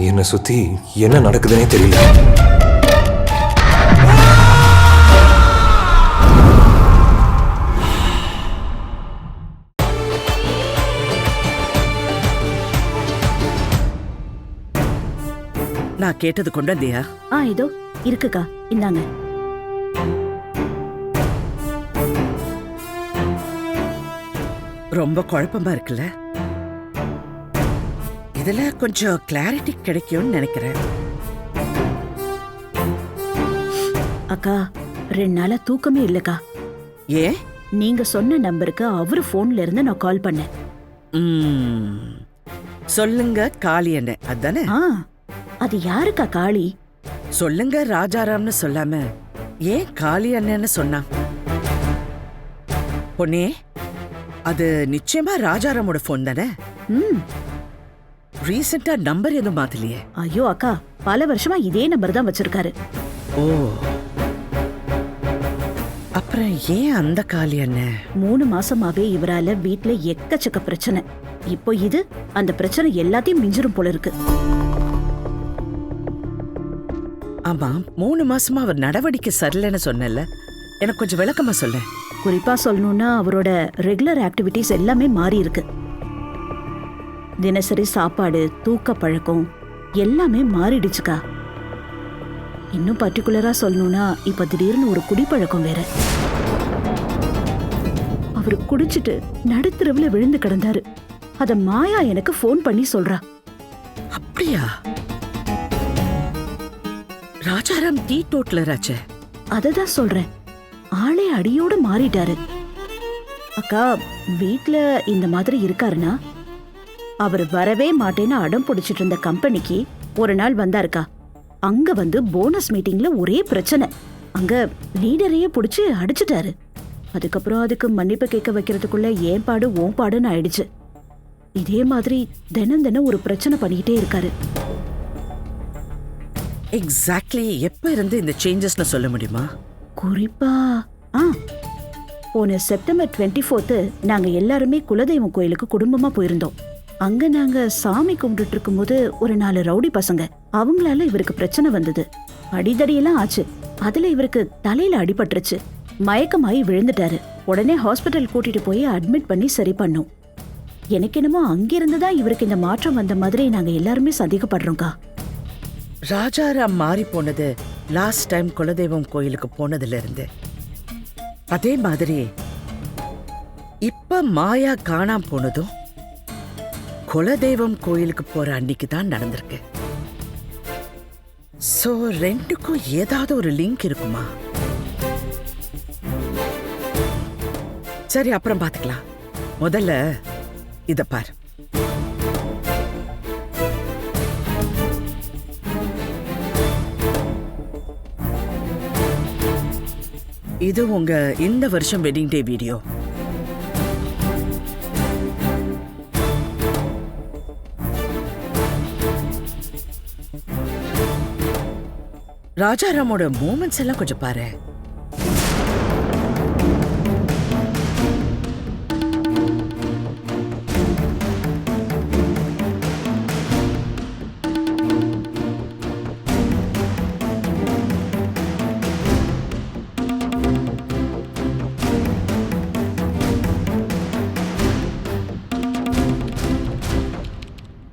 என்னை சுத்தி என்ன நடக்குதுன்னே தெரியல. நான் கேட்டது கொண்டு வந்தியா ஆ இதோ இருக்குக்கா. இந்தாங்க. ரொம்ப குழப்பமா இருக்குல்ல? இதுல கொஞ்சம் கிளாரிட்டி கிடைக்கும்னு நினைக்கிறேன். அக்கா ரெண்டு நாளா தூக்கமே இல்லக்கா. ஏன்? நீங்க சொன்ன நம்பருக்கு அவரு போன்ல இருந்து நான் கால் பண்ணேன். சொல்லுங்க காளி என்ன அதானே? ஆ அது யாருக்கா காளி? சொல்லுங்க ராஜாராம்னு சொல்லாம. ஏன் காளி அண்ணன்னு சொன்னான் பொன்னே அது நிச்சயமா ராஜாராமோட ஃபோன் தானே? ம். ரீசெண்டா நம்பர் எதுவும் மாத்தலையே. ஐயோ அக்கா பல வருஷமா இதே நம்பர் தான் வச்சிருக்காரு. ஓ. அப்புறம் ஏன் அந்த காளி அண்ணன் மூணு மாசமாவே இவரால வீட்ல எக்கச்சக்க பிரச்சனை. இப்போ இது அந்த பிரச்சனை எல்லாத்தையும் மிஞ்சிரும் போல இருக்கு. ஆமா மூணு மாசமா அவர் நடவடிக்கை சரியில்லைன்னு சொன்னல எனக்கு கொஞ்சம் விளக்கமா சொல்ல குறிப்பா சொல்லணும்னா அவரோட ரெகுலர் ஆக்டிவிட்டிஸ் எல்லாமே மாறி இருக்கு. தினசரி சாப்பாடு தூக்க பழக்கம் எல்லாமே மாறிடுச்சுக்கா. இன்னும் பர்டிகுலரா சொல்லணும்னா இப்ப திடீர்னு ஒரு குடிப்பழக்கம் வேற. அவர் குடிச்சிட்டு நடுத்தரவுல விழுந்து கிடந்தாரு. அத மாயா எனக்கு ஃபோன் பண்ணி சொல்றா. அப்படியா? ராஜாராம் டீ டோட்லராச்சே அததான் சொல்றேன். ஆளே அடியோட மாறிட்டாரு. அக்கா வீட்ல இந்த மாதிரி இருக்காருன்னா? அவர் வரவே மாட்டேன்னு அடம் பிடிச்சிட்டு இருந்த கம்பெனிக்கு ஒரு நாள் வந்தாருக்கா. அங்க வந்து போனஸ் மீட்டிங்ல ஒரே பிரச்சனை. அங்க லீடரையே பிடிச்சி அடிச்சிட்டாரு. அதுக்கப்புறம் அதுக்கு மன்னிப்பு கேட்க வைக்கிறதுக்குள்ள ஏன் பாடு ஓன் பாடுன்னு ஆயிடுச்சு. இதே மாதிரி தினம் தினம் ஒரு பிரச்சனை பண்ணிக்கிட்டே இருக்காரு. எக்ஸாக்ட்லி எப்ப இருந்து இந்த சேஞ்சஸ்னு சொல்ல முடியுமா? குறிப்பா ஆ. போன செப்டம்பர் டுவெண்ட்டி ஃபோர்த்து நாங்க எல்லாருமே குலதெய்வம் கோயிலுக்கு குடும்பமா போயிருந்தோம். அங்க நாங்க சாமி கும்பிட்டுட்டு இருக்கும்போது ஒரு நாலு ரவுடி பசங்க. அவங்களால இவருக்கு பிரச்சனை வந்தது. அடிதடியெல்லாம் ஆச்சு. அதுல இவருக்கு தலையில அடிபட்டுருச்சு. மயக்கமாயி விழுந்துட்டாரு. உடனே ஹாஸ்பிட்டல் கூட்டிட்டு போய் அட்மிட் பண்ணி சரி பண்ணோம். எனக்கு என்னமோ அங்கிருந்து தான் இவருக்கு இந்த மாற்றம் வந்த மாதிரி நாங்க எல்லாருமே சந்தேகப்படுறோம்க்கா. ராஜாராம் மாறி போனது லாஸ்ட் டைம் குலதெய்வம் கோயிலுக்கு போனதுல இருந்து. அதே மாதிரி இப்ப மாயா காணாம போனதும் குலதெய்வம் கோயிலுக்கு போற அன்னைக்கு தான் நடந்திருக்கு. சோ ரெண்டுக்கும் ஏதாவது ஒரு லிங்க் இருக்குமா? சரி அப்புறம் பாத்துக்கலாம். முதல்ல இத பார். இது உங்க இந்த வருஷம் வெட்டிங் டே வீடியோ ராஜாராமோட மூமெண்ட்ஸ் எல்லாம் கொஞ்சம் பாரு.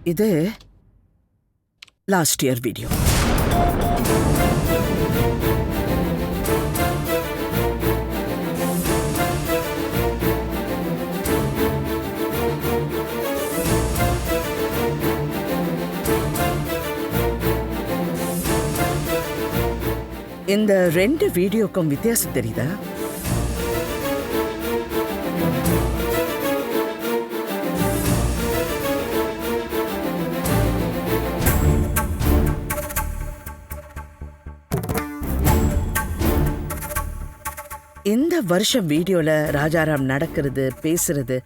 இது லாஸ்ட் இயர் வீடியோ இந்த ரெண்டு வீடியோக்கும் வித்தியாசம் தெரியுதா? இந்த வருஷம் வீடியோல ராஜாராம் நடக்கிறது பேசுறது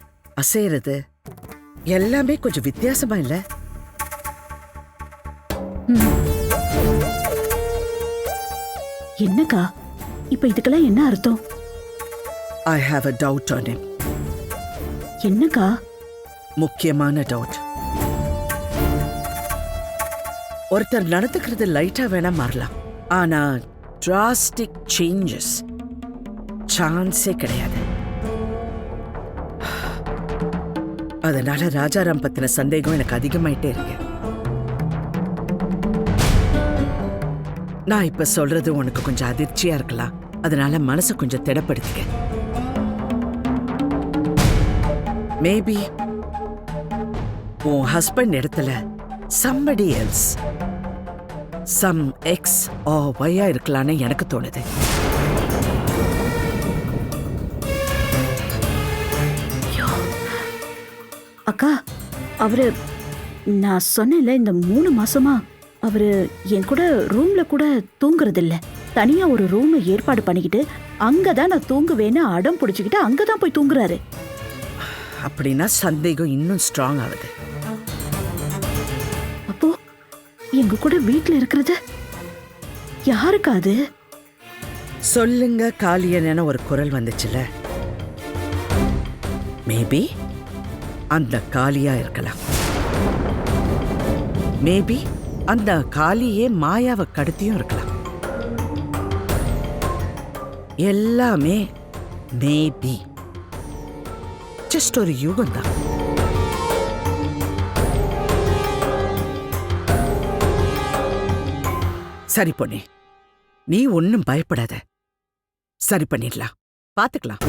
அசைறது எல்லாமே கொஞ்சம் வித்தியாசமா இல்ல? என்னக்கா? இப்ப இதுக்கெல்லாம் என்ன அர்த்தம்? I have a doubt on him என்னக்கா? முக்கியமான டவுட் ஒருத்தர் நடந்துக்கிறது லைட்டா வேணா மாறலாம். ஆனா டிராஸ்டிக் சேஞ்சஸ் சான்ஸே கிடையாது. அதனால ராஜாராம் பத்தின சந்தேகம் எனக்கு அதிகமாயிட்டே இருக்கு. நான் இப்ப சொல்றது உனக்கு கொஞ்சம் அதிர்ச்சியா இருக்கலாம். அதனால மனசை கொஞ்சம் திடப்படுத்திக்க. மேபி உன் ஹஸ்பண்ட் இடத்துல somebody else some X or ஒய்யா இருக்கலான்னு எனக்கு தோணுது. அவரு நான் சொன்னேன்ல இந்த மூணு மாசமா அவரு என் கூட ரூம்ல கூட தூங்குறது இல்ல தனியா ஒரு ரூம் ஏற்பாடு பண்ணிக்கிட்டு அங்கதான் நான் தூங்குவேன்னு அடம் பிடிச்சுக்கிட்டு அங்கதான் போய் தூங்குறாரு. அப்படின்னா சந்தேகம் இன்னும் ஸ்ட்ராங் ஆகுது. அப்போ எங்க கூட வீட்ல இருக்கிறது? யாருக்கா அது? சொல்லுங்க காளியன ஒரு குரல் வந்துச்சுல. மேபி அந்த காளியா இருக்கலாம். மேபி அந்த காளியே மாயாவை கடத்தியும் இருக்கலாம். எல்லாமே மேபி ஜஸ்ட் ஒரு யூகம் தான் சரி பொண்ணே நீ ஒன்னும் பயப்படாத. சரி பண்ணிடலாம். பாத்துக்கலாம்.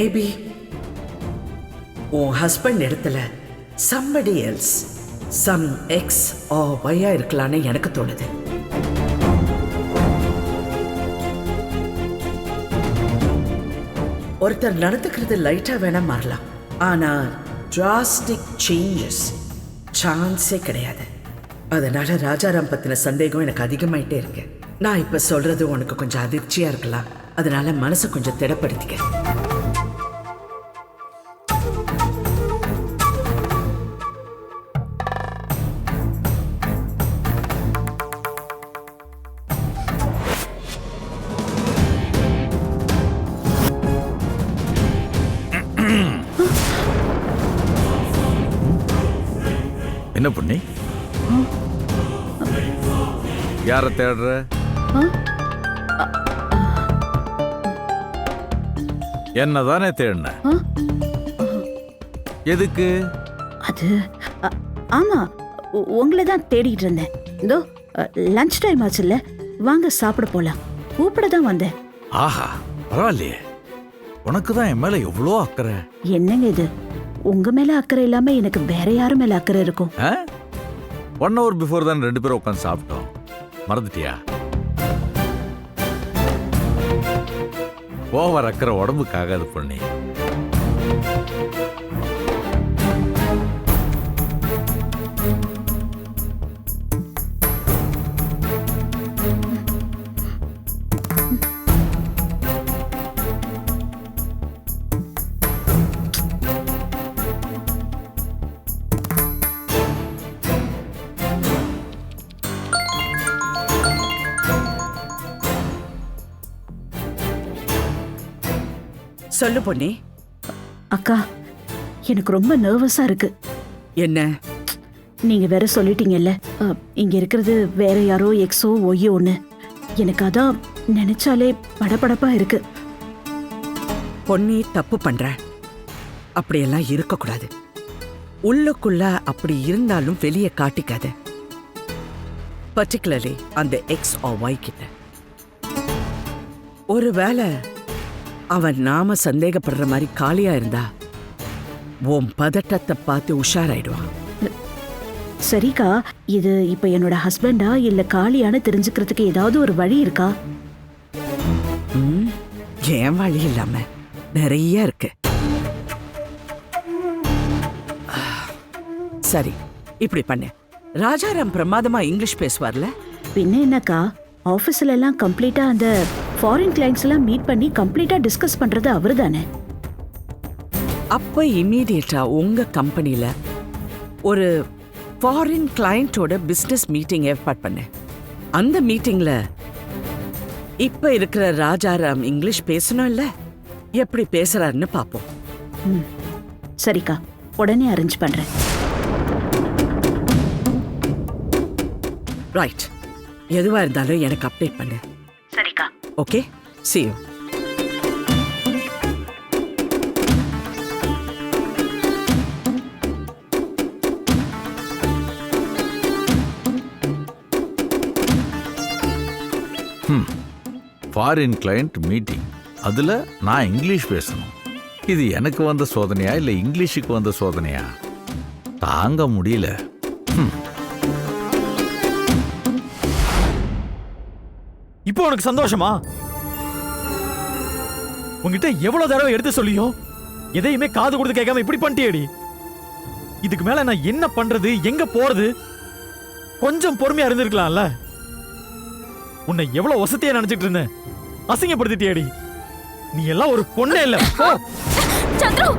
மேபி உன் ஹஸ்பண்ட் இடத்துல சம்படி எல்ஸ் சம் எக்ஸ் ஆ ஒய்யா இருக்கலான்னு எனக்கு தோணுது. ஒருத்தர் நடந்துக்கிறது லைட்டா வேணா மாறலாம். ஆனா டிராஸ்டிக் சேஞ்சஸ் சான்ஸே கிடையாது. அதனால ராஜாராம் பத்தின சந்தேகம் எனக்கு அதிகமாயிட்டே இருக்கு. நான் இப்ப சொல்றது உனக்கு கொஞ்சம் அதிர்ச்சியா இருக்கலாம். அதனால மனசை கொஞ்சம் திடப்படுத்திக்க. யார தேடுற என்னதானே தேடின? ஆ? எதுக்கு? அது ஆமா உங்களை தான் தேடிட்டு இருந்தேன். இதோ லஞ்ச் டைம் ஆச்சுல்ல? வாங்க சாப்பிட போலாம். கூப்பிட தான் வந்தேன். ஆஹா பரவாயில்லையே. உனக்கு தான் என் மேல எவ்வளோ அக்கறை? என்னங்க இது? உங்க மேல அக்கறை இல்லாம எனக்கு வேற யாரு மேல அக்கறை இருக்கும்? ஒன் ஹவர் பிஃபோர் தான் ரெண்டு பேரும் உட்காந்து சாப்பிட்டோம். மறந்துட்டியா? ஓவர் அக்கறை உடம்புக்காக அது பண்ணி. சொல்லு பொன்னி. அக்கா எனக்கு ரொம்ப நர்வஸா இருக்கு. என்ன? நீங்க வேற சொல்லிட்டீங்கல்ல. அ, இங்க இருக்கிறது வேற யாரோ எக்ஸோ ஒய்யோன்னு எனக்கு அதான் நினைச்சாலே படபடப்பா இருக்கு. பொன்னி தப்பு பண்ற. அப்படியெல்லாம் இருக்கக்கூடாது. உள்ளுக்குள்ள அப்படி இருந்தாலும் வெளியே காட்டிக்காத. பர்டிகுலர்லி அந்த எக்ஸ் ஆர் ஒய் கிட்ட. ஒருவேளை அவன் நாம சந்தேகப்படுற மாதிரி காலியா இருந்தா உன் பதட்டத்தை பார்த்து உஷாராயிடுவான். சரிக்கா இது இப்ப என்னோட ஹஸ்பண்டா இல்ல காளியான்னு தெரிஞ்சுக்கிறதுக்கு ஏதாவது ஒரு வழி இருக்கா? ஏன் வழி இல்லாம? நிறைய இருக்கு. சரி இப்படி பண்ணு. ராஜாராம் பிரமாதமா இங்கிலீஷ் பேசுவார்ல? பின்ன என்னக்கா ஆபீஸ்ல எல்லாம் கம்ப்ளீட்டா அந்த ஃபாரின் கிளைண்ட்ஸ் எல்லாம் மீட் பண்ணி கம்ப்ளீட்டா டிஸ்கஸ் பண்றது அவர்தானே? அப்ப இம்மீடியட்டா உங்க கம்பெனில ஒரு ஃபாரின் கிளையண்டோட பிசினஸ் மீட்டிங் ஏற்பாடு பண்ணேன் அந்த மீட்டிங்ல இப்ப இருக்கிற ராஜாராம் இங்கிலீஷ் பேசணும் இல்ல எப்படி பேசுறாருன்னு பாப்போம். சரிக்கா. உடனே அரேஞ்ச் பண்றேன். ரைட் எதுவா இருந்தாலும் எனக்கு அப்டேட் பண்ணு. Okay? See you foreign client meeting அதில் நான் இங்கிலீஷ் பேசணும். இது எனக்கு வந்த சோதனையா இல்லை இங்கிலீஷுக்கு வந்த சோதனையா? தாங்க முடியல. Hmm. இப்போ உனக்கு சந்தோஷமா? உங்ககிட்ட எவ்வளவு தடவை எடுத்து சொல்லியோ எதையுமே காது கொடுத்து கேட்காம இப்படி பண்ணிட்டேடி இதுக்கு மேல நான் என்ன பண்றது எங்க போறது? கொஞ்சம் பொறுமையா இருந்திருக்கலாம்ல. உன்னை எவ்வளவு வசதியா நினைச்சிட்டு இருந்தேன் அசிங்கப்படுத்திட்டியேடி. நீ எல்லாம் ஒரு பொண்ணே இல்ல. போ. சந்துரு!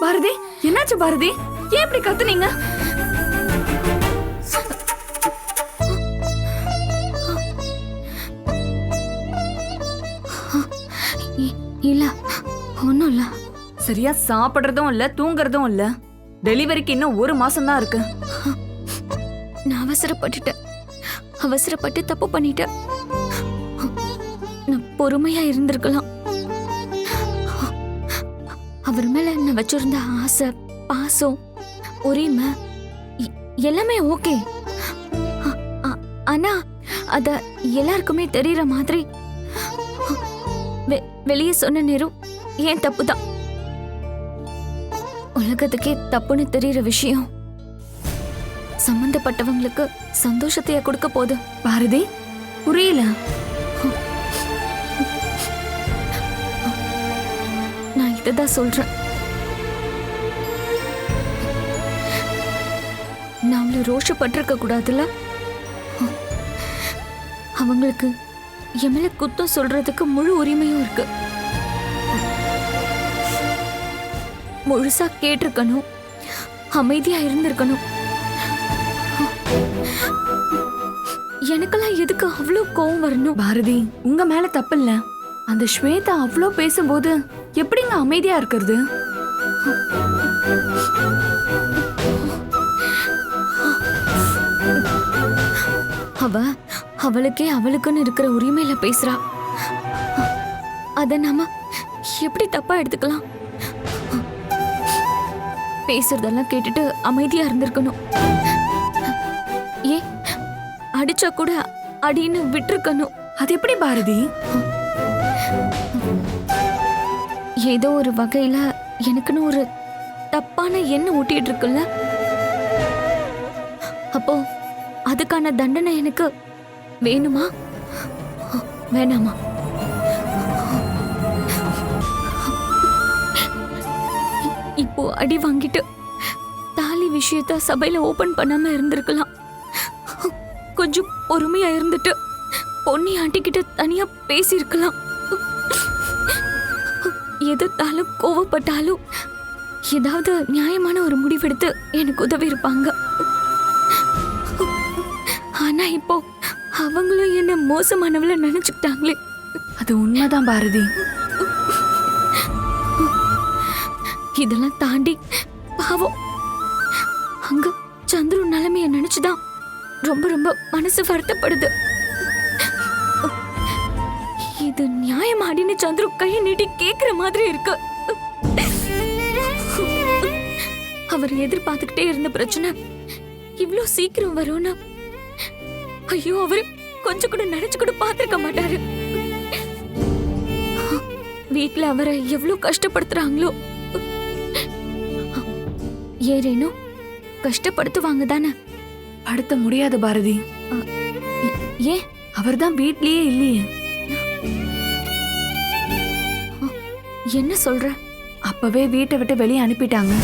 பாரதி என்னாச்சு பாரதி? ஏன் இப்படி கத்துனீங்க? இல்ல ஒண்ணும் இல்ல. சரியா சாப்பிடுறதும் இல்ல தூங்குறதும் இல்ல. டெலிவரிக்கு இன்னும் ஒரு மாசம் தான் இருக்கு. நான் அவசரப்பட்டுட்டேன். அவசரப்பட்டு தப்பு பண்ணிட்டேன். நான் பொறுமையா இருந்திருக்கலாம். அவர் மேல நான் வச்சிருந்த ஆசை பாசம் உரிமை எல்லாமே ஓகே. ஆனா அத எல்லாருக்குமே தெரியற மாதிரி. வெ- வெளியே சொன்ன நேரம் ஏன் தப்பு தான் உலகத்துக்கே தப்புன்னு தெரியற விஷயம். சம்பந்தப்பட்டவங்களுக்கு சந்தோஷத்தைய கொடுக்க போகுது. பாரதி புரியல. நான் இததான் சொல்றேன். நான் ரோஷப்பட்டிருக்க கூடாதுல்ல? அவங்களுக்கு என் குத்தம் சொல்றதுக்கு முழு உரிமையும் இருக்கு. முழுசா கேட்டிருக்கணும். அமைதியா இருந்திருக்கணும். எனக்கெல்லாம் எதுக்கு அவ்வளோ கோவம் வரணும்? பாரதி உங்க மேல தப்பு இல்ல அந்த ஸ்வேதா அவ்வளோ பேசும்போது எப்படிங்க அமைதியா இருக்கிறது? அவ அவளுக்கே அவளுக்குன்னு இருக்கிற உரிமையில பேசுறா. அத நாம எப்படி தப்பா எடுத்துக்கலாம்? பேசுறதெல்லாம் கேட்டுட்டு அமைதியா இருந்திருக்கணும். ஏ அடிச்சா கூட அடின்னு விட்டுருக்கணும். அது எப்படி பாரதி? ஏதோ ஒரு வகையில எனக்குன்னு ஒரு தப்பான எண்ணம் ஊட்டிட்டு இருக்குல்ல? அப்போ அதுக்கான தண்டனை எனக்கு வேணுமா? வேணாமா? இப்போ அடி வாங்கிட்டு தாலி விஷயத்த சபையில ஓபன் பண்ணாம இருந்திருக்கலாம். கொஞ்சம் பொறுமையா இருந்துட்டு பொன்னி ஆண்டிக்கிட்ட தனியா பேசியிருக்கலாம். எதிர்த்தாலும் கோவப்பட்டாலும் ஏதாவது நியாயமான ஒரு முடிவெடுத்து எனக்கு உதவி இருப்பாங்க ஆனா இப்போ அவங்களும் என்ன மோசமானவள நினைச்சுக்கிட்டாங்களே. அது உண்மைதான் பாரதி. இதெல்லாம் தாண்டி பாவம். அங்க சந்துரு நிலைமைய நினைச்சுதான் ரொம்ப ரொம்ப மனசு வருத்தப்படுது. இது நியாயமாடின்னு சந்துரு கையை நீட்டி கேக்குற மாதிரி இருக்கு. அவர் எதிர்பார்த்துக்கிட்டே இருந்த பிரச்சனை இவ்ளோ சீக்கிரம் வரும்னா ஐயோ அவரு கொஞ்சம் கூட நினைச்சு கூட பார்த்திருக்க மாட்டாரு. வீட்ல அவரை எவ்வளவு கஷ்டப்படுத்துறாங்களோ. ஏறேனும் கஷ்டப்படுத்துவாங்க தானே. படுத்த முடியாது பாரதி. ஏன் அவர்தான் வீட்லயே இல்லையே. என்ன சொல்ற? அப்பவே வீட்டை விட்டு வெளியே அனுப்பிட்டாங்க.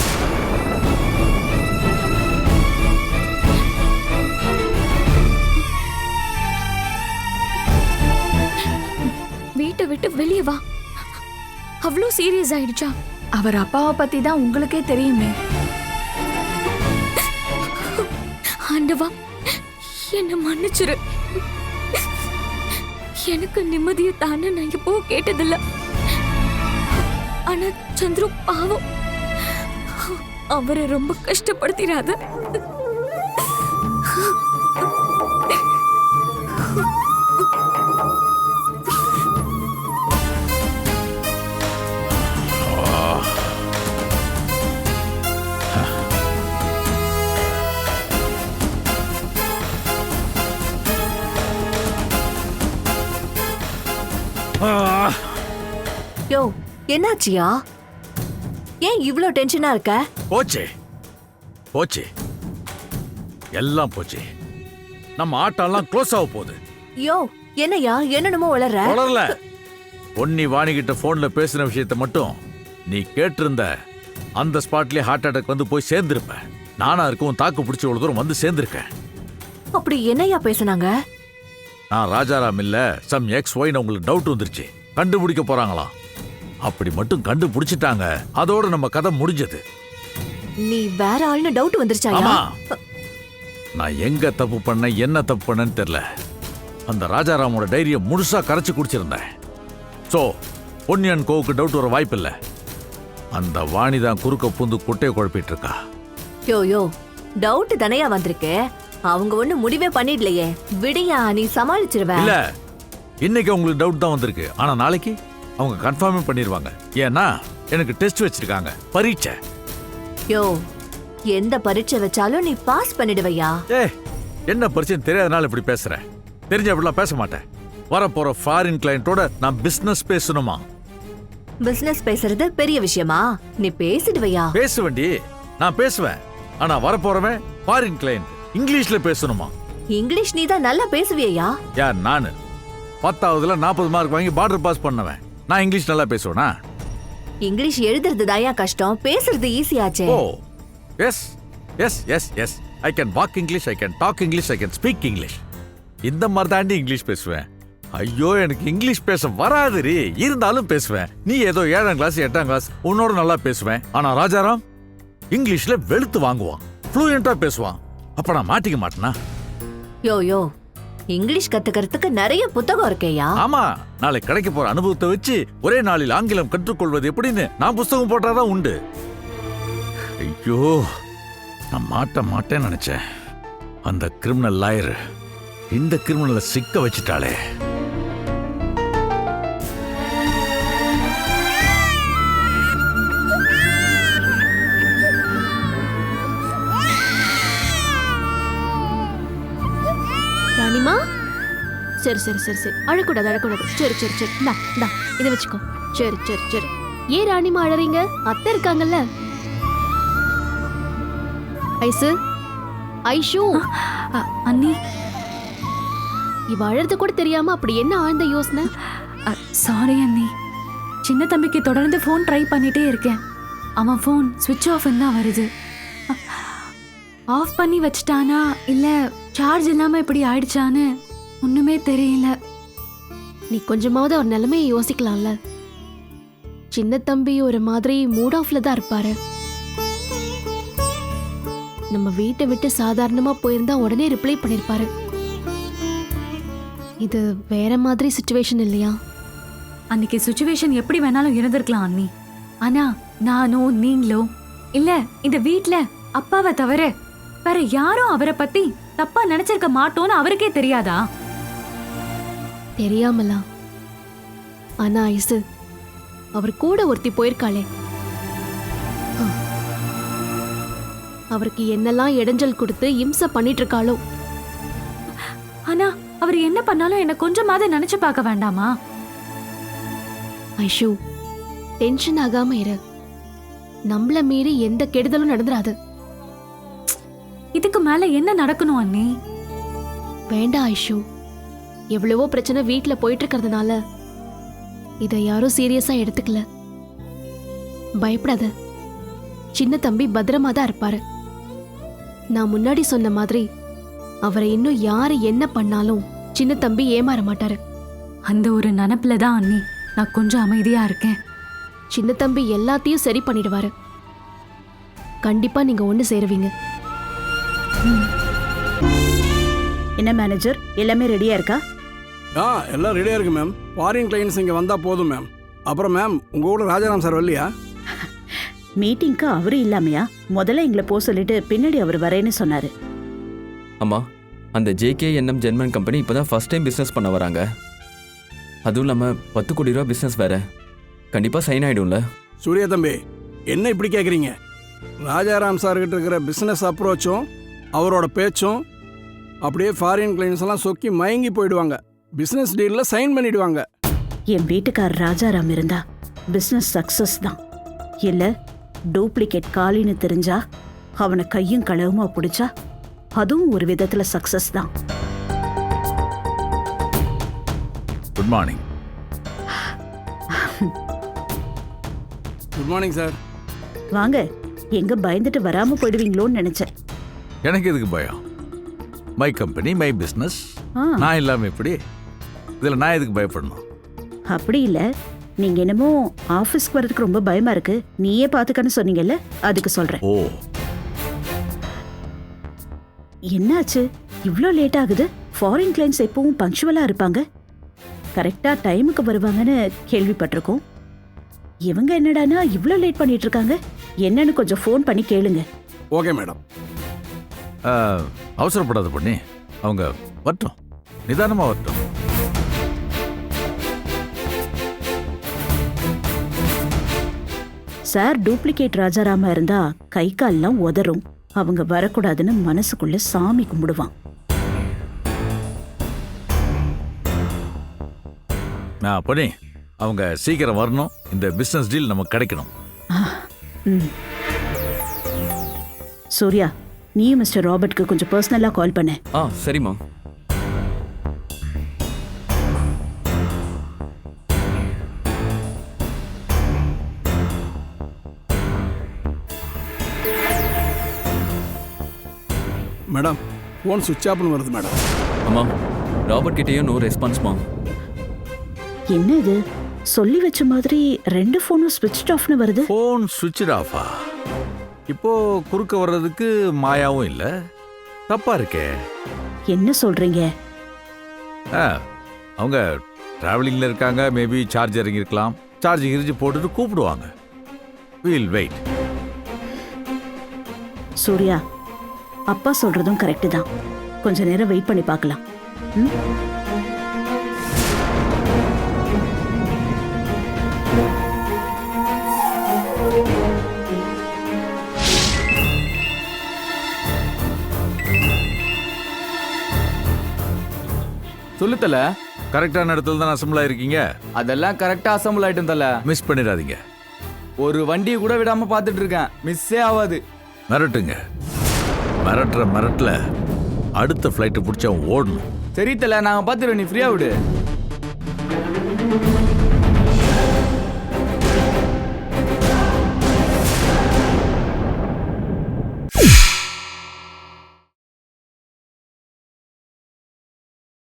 அவ்வளோ சீரியஸ் ஆயிடுச்சா? அவர் அப்பாவை பத்தி தான் உங்களுக்கே தெரியுமே. ஆண்டவா என்ன மன்னிச்சிரு. எனக்கு நிம்மதியை தானே நான் இப்போ கேட்டதில்ல. ஆனா சந்துரு பாவம். அவரை ரொம்ப கஷ்டப்படுத்திடாத என்னாச்சியா? ஏன் இவ்ளோ டென்ஷனா இருக்க? போச்சே. போச்சே. எல்லாம் போச்சே. நம்ம ஆட்டம்லாம் க்ளோஸ் ஆக போகுது. யோ என்னையா? என்னென்னமோ வளர்ற? வளரல. பொன்னி வாணிகிட்ட போன்ல பேசின விஷயத்த மட்டும் நீ கேட்டிருந்த அந்த ஸ்பாட்லயே ஹார்ட் அட்டாக் வந்து போய் சேர்ந்திருப்ப. நானா இருக்கும் தாக்கு பிடிச்சி இவ்வளவு தூரம் வந்து சேர்ந்திருக்கேன். அப்படி என்னையா பேசுனாங்க? நான் ராஜாராம் இல்ல சம் எக்ஸ் ஒய்னு உங்களுக்கு டவுட் வந்துருச்சு. கண்டுபிடிக்க போறாங்களாம். அப்படி மட்டும் கண்டுபிடிச்சிட்டாங்க. அதோட நம்ம கதை முடிஞ்சது. நீ வேற ஆள்னு டவுட் வந்துருச்சாயா ஆமா. நான் எங்க தப்பு பண்ண என்ன தப்பு பண்ணேன்னு தெரியல. அந்த ராஜாராமோட டைரியை முழுசா கரைச்சு குடிச்சிருந்தேன். சோ பொன்னியன் கோவுக்கு டவுட் வர வாய்ப்பு இல்ல. அந்த வாணி தான் குறுக்க பூந்து குட்டையை குழப்பிட்டு இருக்கா. யோ யோ டவுட் தானையா வந்திருக்கு. அவங்க ஒண்ணு முடிவே பண்ணிடலையே. விடியா நீ சமாளிச்சிருவ. இல்ல இன்னைக்கு உங்களுக்கு டவுட் தான் வந்திருக்கு. ஆனா நாளைக்கு? அவங்க கன்ஃபார்மே பண்ணிடுவாங்க ஏன்னா எனக்கு டெஸ்ட் வச்சிருக்காங்க. பரீட்சை. யோ எந்த பரீட்சை வச்சாலும் நீ பாஸ் பண்ணிடுவையா? ஏ என்ன பிரச்சனை தெரியாதனால இப்படி பேசுற? தெரிஞ்ச அப்படிலாம் பேச மாட்டேன். வரப்போற ஃபாரின் கிளையண்டோட நான் பிசினஸ் பேசணுமா? பிசினஸ் பேசுறது பெரிய விஷயமா? நீ பேசிடுவையா? பேசுவேண்டி. நான் பேசுவேன். ஆனா வரப்போறவன் ஃபாரின் கிளையண்ட் இங்கிலீஷ்ல பேசணுமா? இங்கிலீஷ் நீ தான் நல்லா பேசுவியா யார் நானு? பத்தாவதுல நாற்பது மார்க் வாங்கி பார்டர் பாஸ் பண்ணவன். நான் இங்கிலீஷ் நல்லா பேசுவேனா? இங்கிலீஷ் எழுதுறது தாயா கஷ்டம் பேசுறது ஈஸியாச்சே ஓ yes yes yes yes I can walk English I can talk English I can speak English இந்த மாதிரி தாண்டி இங்கிலீஷ் பேசுவேன். ஐயோ எனக்கு இங்கிலீஷ் பேச வராதுரி இருந்தாலும் பேசுவேன். நீ ஏதோ ஏழாம் கிளாஸ் எட்டாம் கிளாஸ் உன்னோட நல்லா பேசுவேன். ஆனா ராஜாராம் இங்கிலீஷ்ல வெளுத்து வாங்குவான். ஃப்ளூயண்டா பேசுவான். அப்ப நான் மாட்டிக்க மாட்டேனா? யோ யோ இங்கிலீஷ் கத்துக்கிறதுக்கு நிறைய புத்தகம் இருக்கேயா ஆமா நாளை கிடைக்க போற அனுபவத்தை வச்சு ஒரே நாளில் ஆங்கிலம் கற்றுக்கொள்வது எப்படின்னு நான் புஸ்தகம் போட்டாதான் உண்டு. ஐயோ நான் மாட்ட மாட்டேன்னு நினைச்சேன். அந்த கிரிமினல் லாயர் இந்த கிரிமினலை சிக்க வச்சிட்டாளே. சரி சரி சரி சரி. அழக்கூடாது அழக்கூடாது. சரி சரி சரி. இந்தா இந்தா. இதை வச்சுக்கோ. சரி சரி சரி. ஏன் ராணிமா அழறீங்க? அத்தை இருக்காங்கல்ல. ஐசு? ஐஷு? அண்ணி. இவ அழறது கூட தெரியாம அப்படி என்ன ஆழ்ந்த யோசனை? சாரி அண்ணி. சின்ன தம்பிக்கு தொடர்ந்து ஃபோன் ட்ரை பண்ணிட்டே இருக்கேன். அவன் ஃபோன் சுவிட்ச் ஆஃப் தான் வருது. ஆஃப் பண்ணி வச்சிட்டானா? இல்ல சார்ஜ் இல்லாம இப்படி ஆயிடுச்சான்னு ஒண்ணுமே தெரியல. நீ கொஞ்சமாவது அவர் நிலைமையை யோசிக்கலாம்ல. சின்ன தம்பி ஒரு மாதிரி மூட் ஆஃப்ல தான் இருப்பாரு. நம்ம வீட்டை விட்டு சாதாரணமா போயிருந்தா உடனே ரிப்ளை பண்ணிருப்பாரு. இது வேற மாதிரி சுச்சுவேஷன் இல்லையா? அன்னைக்கு சுச்சுவேஷன் எப்படி வேணாலும் இருந்திருக்கலாம் அண்ணி. ஆனா நானோ நீங்களோ இல்ல இந்த வீட்ல அப்பாவை தவிர வேற யாரும் அவரை பத்தி தப்பா நினைச்சிருக்க மாட்டோம்னு அவருக்கே தெரியாதா? தெரியாமலா? ஆனா ஐசு அவர் கூட ஒருத்தி போயிருக்காளே. அவருக்கு என்னெல்லாம் இடைஞ்சல் கொடுத்து இம்சை பண்ணிட்டு இருக்காளோ ஆனா அவர் என்ன பண்ணாலும் என்ன கொஞ்சமாவது நினைச்சு பார்க்க வேண்டாமா? ஐஷு டென்ஷன் ஆகாம இரு. நம்மள மீறி எந்த கெடுதலும் நடந்துராது. இதுக்கு மேல என்ன நடக்கணும் அண்ணி? வேண்டாம் ஐஷு. எவ்வளவோ பிரச்சனை வீட்ல போயிட்டு இருக்கறதுனால இதை யாரும் சீரியஸா எடுத்துக்கல. பயப்படாத. சின்ன தம்பி பத்திரமா தான் இருப்பாரு. நான் முன்னாடி சொன்ன மாதிரி அவரை இன்னும் யாரு என்ன பண்ணாலும் சின்ன தம்பி ஏமாற மாட்டாரு. அந்த ஒரு நினப்புல தான் அண்ணி. நான் கொஞ்சம் அமைதியா இருக்கேன். சின்ன தம்பி எல்லாத்தையும் சரி பண்ணிடுவாரு. கண்டிப்பா நீங்க ஒண்ணு சேருவீங்க. என்ன மேனேஜர் எல்லாமே ரெடியா இருக்கா? ஆ எல்லாம் ரெடியாக இருக்கு மேம் ஃபாரின் கிளைண்ட்ஸ் இங்கே வந்தால் போதும் மேம் அப்புறம் மேம் உங்கள் கூட ராஜாராம் சார் வரலையா? மீட்டிங்க்கு அவரு இல்லாமையா? முதல்ல எங்களை போக சொல்லிட்டு பின்னாடி அவர் வரேன்னு சொன்னாரு. அம்மா அந்த ஜேகே என்எம் ஜெர்மன் கம்பெனி இப்போ தான் ஃபஸ்ட் டைம் பிஸ்னஸ் பண்ண வராங்க. அதுவும் இல்லாமல் பத்து கோடி ரூபா பிஸ்னஸ் வேற. கண்டிப்பாக சைன் ஆகிடும்ல சூர்யா தம்பி என்ன இப்படி கேட்குறீங்க ராஜாராம் சார்கிட்ட இருக்கிற பிஸ்னஸ் அப்ரோச்சும் அவரோட பேச்சும் அப்படியே ஃபாரின் கிளைண்ட்ஸ் எல்லாம் சொக்கி மயங்கி போயிடுவாங்க. பிஸ்னஸ் டீலில் சைன் பண்ணிடுவாங்க. என் வீட்டுக்கார் ராஜாராம் இருந்தா பிசினஸ் சக்சஸ் தான். இல்ல டூப்ளிகேட் காலின்னு தெரிஞ்சா அவனை கையும் களவுமா பிடிச்சா அதுவும் ஒரு விதத்துல சக்சஸ் தான். Good morning good morning sir வாங்க எங்க பயந்துட்டு வராம போயிடுவீங்களோன்னு நினைச்சேன். எனக்கு எதுக்கு பயம்? மை கம்பெனி மை பிஸ்னஸ் ஆ, நான் இல்லாமல் எப்படி இதில் நான் எதுக்கு பயப்படணும்? அப்படி இல்ல. நீங்க என்னமோ ஆபீஸ்க்கு வர்றதுக்கு ரொம்ப பயமா இருக்கு. நீயே பாத்துக்கன்னு சொன்னீங்கல்ல? அதுக்கு சொல்றேன். ஓ. என்னாச்சு? இவ்ளோ லேட் ஆகுது? ஃபாரின் கிளைண்ட்ஸ் எப்பவும் பங்க்சுவலா இருப்பாங்க? கரெக்டா டைமுக்கு வருவாங்கன்னு கேள்விப்பட்டிருக்கோம். இவங்க என்னடானா இவ்ளோ லேட் பண்ணிட்டு இருக்காங்க என்னன்னு கொஞ்சம் ஃபோன் பண்ணி கேளுங்க. ஓகே மேடம் அவசரப்படாத பண்ணி. அவங்க வரட்டும். நிதானமாக வரட்டும். சார் டூப்ளிகேட் ராஜாராமா இருந்தா கை கால்லாம் உதறும். அவங்க வரக்கூடாதுன்னு மனசுக்குள்ள சாமி கும்பிடுவான். நான் பண்ணி அவங்க சீக்கிரம் வரணும். இந்த பிஸ்னஸ் டீல் நமக்கு கிடைக்கணும். சூர்யா நீயும் மிஸ்டர் ராபர்ட்க்கு கொஞ்சம் பர்சனலா கால் பண்ண. ஆ சரிம்மா மேடம் ஃபோன் சுவிட்ச் ஆஃப்னு வருது மேடம். அம்மா ராபர்ட் கிட்டேயும் நோ ரெஸ்பான்ஸ்மா என்ன இது? சொல்லி வச்ச மாதிரி ரெண்டு ஃபோனும் ஸ்விட்ச் ஆஃப்னு வருது. ஃபோன் சுவிட்ச் ஆஃபா இப்போ குறுக்க வர்றதுக்கு மாயாவும் இல்லை? தப்பா இருக்கே. என்ன சொல்றீங்க? ஆ, அவங்க டிராவலிங்கில் இருக்காங்க மேபி சார்ஜ் இறங்கியிருக்கலாம். சார்ஜ் கிரிஞ்சு போட்டுட்டு கூப்பிடுவாங்க. வீல் வெயிட் சூர்யா அப்பா சொல்றதும் கரெக்டு தான். கொஞ்ச நேரம் வெயிட் பண்ணி பார்க்கலாம். ம்? சொல்லுத்தல. கரெக்டான இடத்துல தான் அசம்பிள் ஆயிருக்கீங்க. அதெல்லாம் கரெக்டா அசம்பிள் ஆயிட்டும் தல மிஸ் பண்ணிடாதீங்க. ஒரு வண்டியை கூட விடாம பார்த்துட்டு இருக்கேன். மிஸ்ஸே ஆகாது மிரட்டுங்க. மிரட்டுற மிரட்டல அடுத்த ஃப்ளைட்டு பிடிச்சா ஓடணும். தெரியல நாங்கள் பார்த்துருவோம் நீ ஃப்ரீயாக விடு.